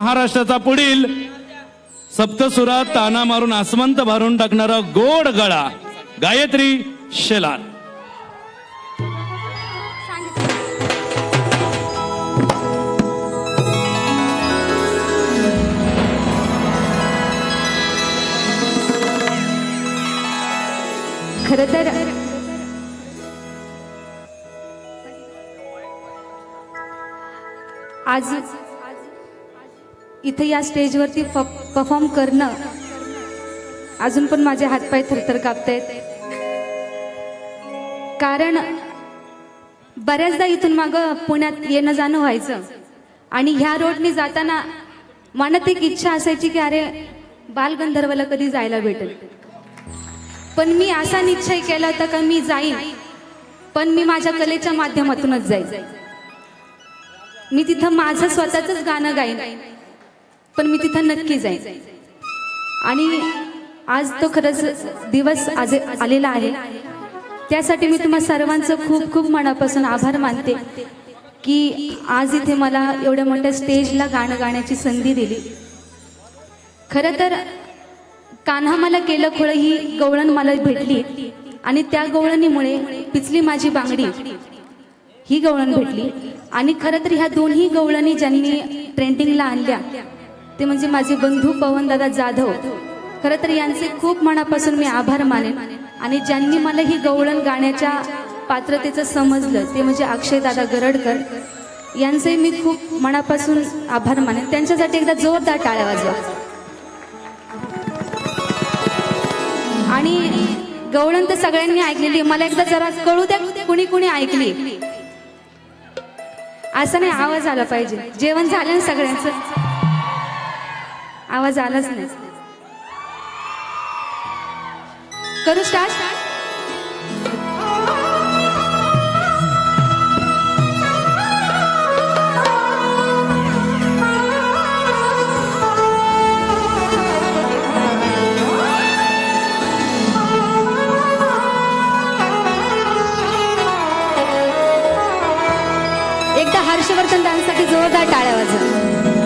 महाराष्ट्राचा पुढील सप्तसुरात ताना मारून आसमंत भरून टाकणारा गोड गळा गायत्री शेलार. खर तर आज इथे या स्टेजवरती परफॉर्म करणं अजून पण माझे हातपाय थरथर कापतायत. कारण बऱ्याचदा इथून माग पुण्यात येणं जाणं व्हायचं. आणि ह्या रोडनी जाताना मनात एक इच्छा असायची की अरे बालगंधर्वला कधी जायला भेटेल. पण मी असा निश्चय केला होता का मी जाईन पण मी माझ्या कलेच्या माध्यमातूनच जाईन. मी तिथं माझं स्वतःच गाणं गाईन. पण मी तिथं नक्की जाईन. आणि आज तो खरंच दिवस आज आलेला आहे. त्यासाठी मी तुम्हा सर्वांचं खूप खूप मनापासून आभार मानते की आज इथे मला एवढ्या मोठ्या स्टेजला गाणं गाण्याची संधी दिली. खरं तर कान्हा मला केलं खोळ ही गवळण मला भेटली आणि त्या गवळणीमुळे पिचली माझी बांगडी. ही गवळण भेटली. आणि खरं तर ह्या दोन्ही गवळणी ज्यांनी ट्रेंडिंगला आणल्या ते म्हणजे माझे बंधू पवनदादा जाधव. खरं तर यांचे खूप मनापासून मी आभार मानेन. आणि ज्यांनी मला ही गवळण गाण्याच्या पात्रतेचं समजलं ते म्हणजे अक्षयदादा गरडकर यांचे मी खूप मनापासून आभार मानेन. त्यांच्यासाठी एकदा जोरदार टाळ्या वाजवा. आणि गवळण तर सगळ्यांनी ऐकलेली मला एकदा जरा कळू द्या कुणी कुणी ऐकली असं नाही आवाज आला पाहिजे. जेवण झालं ना सगळ्यांचं? आवाज आलाच नाही. करू स्टार्ट एकदा हर्षवर्धन डान्ससाठी जोरदार टाळ्या वाजवा.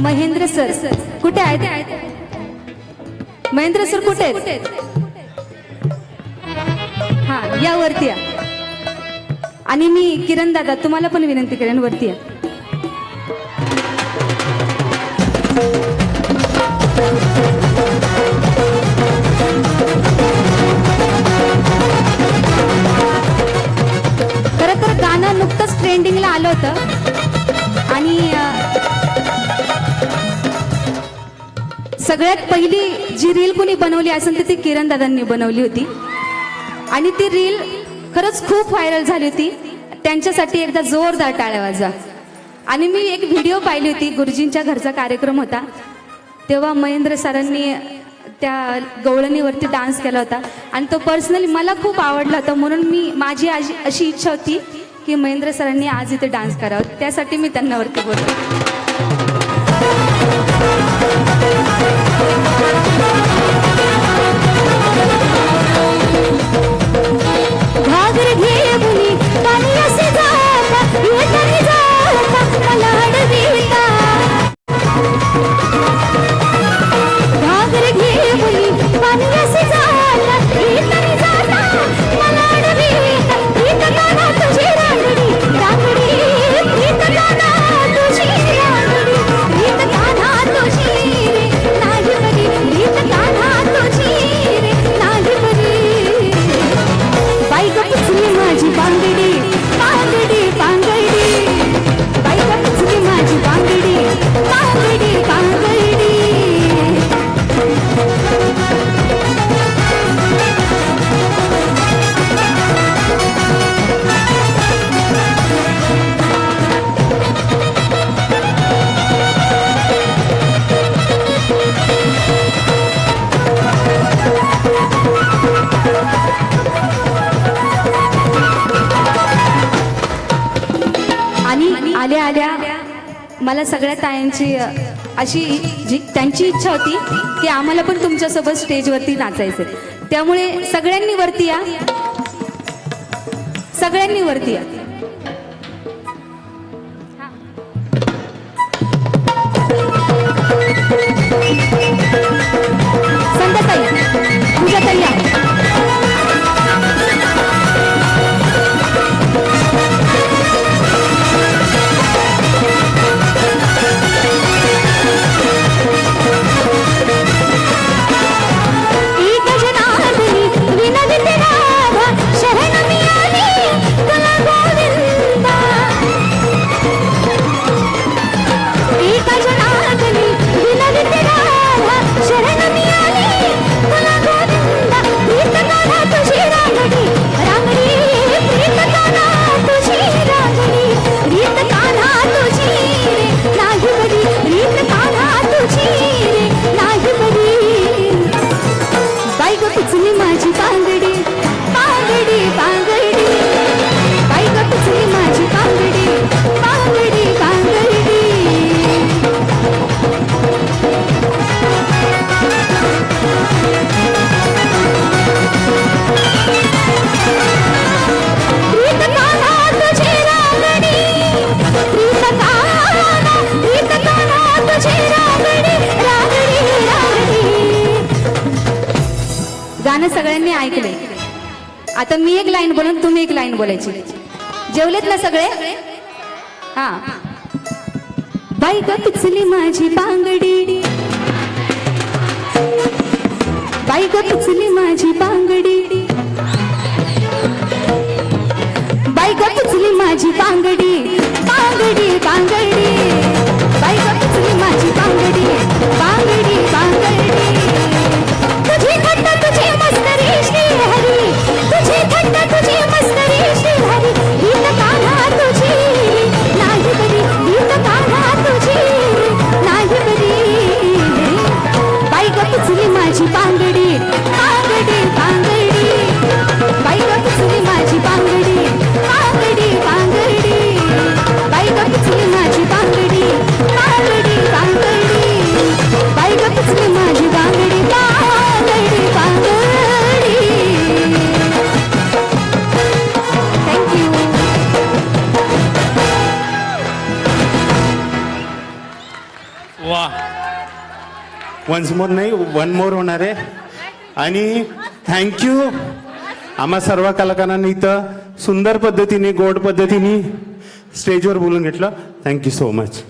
महेंद्र सर कुठे आहेत? महेंद्र सर कुठे आहेत? हा या वरती या. आणि मी किरण दादा तुम्हाला पण विनंती करेन वरती या. सगळ्यात पहिली जी रील कोणी बनवली असेल तर ती किरण दादांनी बनवली होती. आणि ती रील खरंच खूप व्हायरल झाली होती. त्यांच्यासाठी एकदा जोरदार टाळ्या वाजा आणि मी एक व्हिडिओ पाहिली होती गुरुजींच्या घरचा कार्यक्रम होता. तेव्हा महेंद्र सरांनी त्या गवळणीवरती डान्स केला होता. आणि तो पर्सनली मला खूप आवडला होता. म्हणून मी माझी आजी अशी इच्छा होती की महेंद्र सरांनी आज इथे डान्स करावा. त्यासाठी मी त्यांना वरती बोलतो. आल्या आल्या. मला सगळ्या तायांची अशी जी त्यांची इच्छा होती की आम्हाला पण तुमच्यासोबत स्टेजवरती नाचायचं त्यामुळे सगळ्यांनी वरती या. सगळ्यांनी वरती या. ऐकले आता मी एक लाईन बोलून तुम्ही एक लाईन बोलायची. जेवलेत ना सगळे? हा. बाई ग पिचली माझी बांगडी. बाई ग पिचली माझी बांगडी. बाई ग पिचली माझी बांगडी बांगडी. माझी बांगडी बांगडी वन्स मोर नाही वन मोर होणार आहे. आणि थँक्यू आम्हा सर्व कलाकारांनी इथं सुंदर पद्धतीने गोड पद्धतीने स्टेजवर बोलून घेतलं. Thank you so much